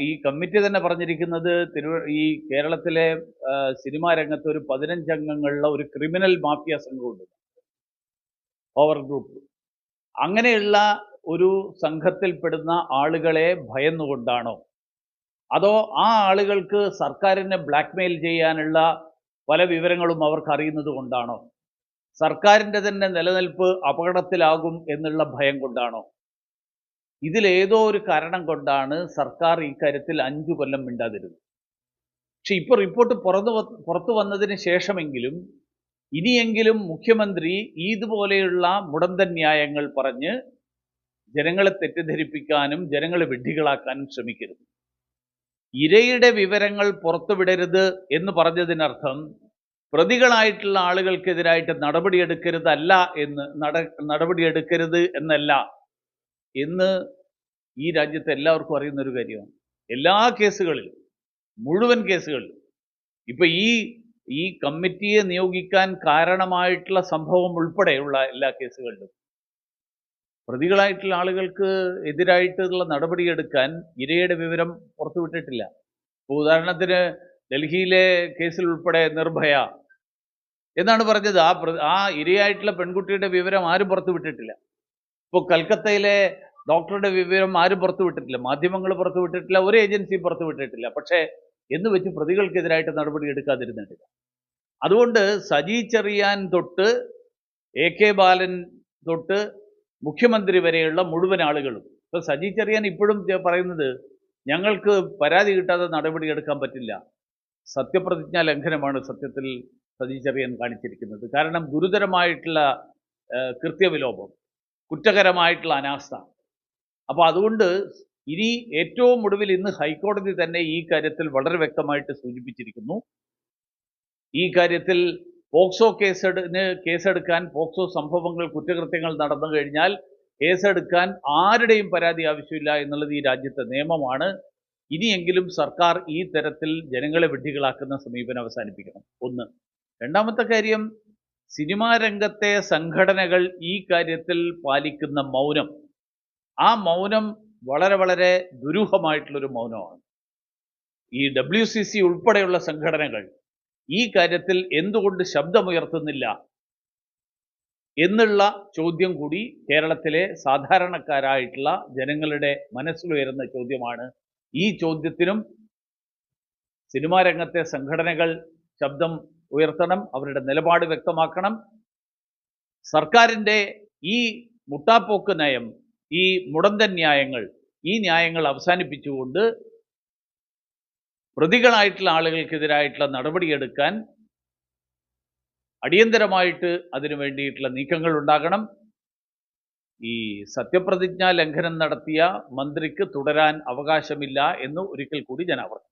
ഈ കമ്മിറ്റി തന്നെ പറഞ്ഞിരിക്കുന്നത് തിരു ഈ കേരളത്തിലെ സിനിമാ രംഗത്ത് ഒരു പതിനഞ്ചംഗങ്ങളുള്ള ഒരു ക്രിമിനൽ മാഫിയ സംഘമുണ്ട്. Power group. അങ്ങനെയുള്ള ഒരു സംഘത്തിൽപ്പെടുന്ന ആളുകളെ ഭയന്നുകൊണ്ടാണോ? അതോ ആ ആളുകൾക്ക് സർക്കാരിനെ ബ്ലാക്ക്മെയിൽ ചെയ്യാനുള്ള പല വിവരങ്ങളും അവർക്ക് അറിയുന്നത് കൊണ്ടാണോ? സർക്കാരിന്റെ തന്നെ നിലനിൽപ്പ് അപകടത്തിലാകും എന്നുള്ള ഭയം കൊണ്ടാണോ? ഇതിലേതോ ഒരു കാരണം കൊണ്ടാണ് സർക്കാർ ഈ കാര്യത്തിൽ അഞ്ചു കൊല്ലം മിണ്ടാതിരുന്നത്. പക്ഷെ ഇപ്പോൾ റിപ്പോർട്ട് പുറത്തു പുറത്തു വന്നതിന് ശേഷമെങ്കിലും ഇനിയെങ്കിലും മുഖ്യമന്ത്രി ഇതുപോലെയുള്ള മുടന്തൻ ന്യായങ്ങൾ പറഞ്ഞ് ജനങ്ങളെ തെറ്റിദ്ധരിപ്പിക്കാനും ജനങ്ങളെ വിഡ്ഢികളാക്കാനും ശ്രമിക്കരുത്. ഇരയുടെ വിവരങ്ങൾ പുറത്തുവിടരുത് എന്ന് പറഞ്ഞതിനർത്ഥം പ്രതികളായിട്ടുള്ള ആളുകൾക്കെതിരായിട്ട് നടപടിയെടുക്കരുതല്ല എന്ന് നട നടപടിയെടുക്കരുത് എന്നല്ല എന്ന് ഈ രാജ്യത്തെ എല്ലാവർക്കും അറിയുന്ന ഒരു കാര്യമാണ്. എല്ലാ കേസുകളിലും മുഴുവൻ കേസുകളിലും ഇപ്പൊ ഈ ഈ കമ്മിറ്റിയെ നിയോഗിക്കാൻ കാരണമായിട്ടുള്ള സംഭവം ഉൾപ്പെടെയുള്ള എല്ലാ കേസുകളിലും പ്രതികളായിട്ടുള്ള ആളുകൾക്ക് എതിരായിട്ടുള്ള നടപടിയെടുക്കാൻ ഇരയുടെ വിവരം പുറത്തുവിട്ടിട്ടില്ല ഇപ്പൊ ഉദാഹരണത്തിന് ഡൽഹിയിലെ കേസിൽ ഉൾപ്പെടെ നിർഭയ എന്നാണ് പറഞ്ഞത്. ആ ആ ഇരയായിട്ടുള്ള പെൺകുട്ടിയുടെ വിവരം ആരും പുറത്തുവിട്ടിട്ടില്ല ഇപ്പോൾ കൽക്കത്തയിലെ ഡോക്ടറുടെ വിവരം ആരും പുറത്തുവിട്ടിട്ടില്ല മാധ്യമങ്ങൾ പുറത്തുവിട്ടിട്ടില്ല ഒരു ഏജൻസിയും പുറത്തുവിട്ടിട്ടില്ല പക്ഷേ എന്ന് വെച്ച് പ്രതികൾക്കെതിരായിട്ട് നടപടി എടുക്കാതിരുന്നിട്ടില്ല. അതുകൊണ്ട് സജി ചെറിയാൻ തൊട്ട് എ കെ ബാലൻ തൊട്ട് മുഖ്യമന്ത്രി വരെയുള്ള മുഴുവൻ ആളുകളും. ഇപ്പൊ സജി ചെറിയാൻ ഇപ്പോഴും പറയുന്നത് ഞങ്ങൾക്ക് പരാതി കിട്ടാതെ നടപടി എടുക്കാൻ പറ്റില്ല. സത്യപ്രതിജ്ഞാ ലംഘനമാണ് സത്യത്തിൽ സജി ചെറിയാൻ കാണിച്ചിരിക്കുന്നത്. കാരണം ഗുരുതരമായിട്ടുള്ള കൃത്യവിലോപം കുറ്റകരമായിട്ടുള്ള അനാസ്ഥ അപ്പോൾ അതുകൊണ്ട് ഇനി ഏറ്റവും ഒടുവിൽ ഇന്ന് ഹൈക്കോടതി തന്നെ ഈ കാര്യത്തിൽ വളരെ വ്യക്തമായിട്ട് സൂചിപ്പിച്ചിരിക്കുന്നു. ഈ കാര്യത്തിൽ പോക്സോ കേസെടുന് കേസെടുക്കാൻ പോക്സോ സംഭവങ്ങൾ കുറ്റകൃത്യങ്ങൾ നടന്നു കഴിഞ്ഞാൽ കേസെടുക്കാൻ ആരുടെയും പരാതി ആവശ്യമില്ല എന്നുള്ളത് ഈ രാജ്യത്തെ നിയമമാണ്. ഇനിയെങ്കിലും സർക്കാർ ഈ തരത്തിൽ ജനങ്ങളെ വിഡ്ഢികളാക്കുന്ന സമീപനം അവസാനിപ്പിക്കണം. ഒന്ന്. രണ്ടാമത്തെ കാര്യം സിനിമാ രംഗത്തെ സംഘടനകൾ ഈ കാര്യത്തിൽ പാലിക്കുന്ന മൗനം ആ മൗനം വളരെ വളരെ ദുരൂഹമായിട്ടുള്ളൊരു മൗനമാണ്. ഈ ഡബ്ല്യു സി സി ഉൾപ്പെടെയുള്ള സംഘടനകൾ ഈ കാര്യത്തിൽ എന്തുകൊണ്ട് ശബ്ദമുയർത്തുന്നില്ല എന്നുള്ള ചോദ്യം കൂടി കേരളത്തിലെ സാധാരണക്കാരായിട്ടുള്ള ജനങ്ങളുടെ മനസ്സിലുയരുന്ന ചോദ്യമാണ്. ഈ ചോദ്യത്തിനും സിനിമാ രംഗത്തെ സംഘടനകൾ ശബ്ദം ഉയർത്തണം അവരുടെ നിലപാട് വ്യക്തമാക്കണം. സർക്കാരിന്റെ ഈ മുട്ടാപ്പോക്ക് നയം ഈ മുടന്തൻ ന്യായങ്ങൾ ഈ ന്യായങ്ങൾ അവസാനിപ്പിച്ചുകൊണ്ട് പ്രതികളായിട്ടുള്ള ആളുകൾക്കെതിരായിട്ടുള്ള നടപടിയെടുക്കാൻ അടിയന്തരമായിട്ട് അതിനു വേണ്ടിയിട്ടുള്ള നീക്കങ്ങൾ ഉണ്ടാകണം. ഈ സത്യപ്രതിജ്ഞാ ലംഘനം നടത്തിയ മന്ത്രിക്ക് തുടരാൻ അവകാശമില്ല എന്ന് ഒരിക്കൽ കൂടി ഞാൻ ആവർത്തിക്കുന്നു.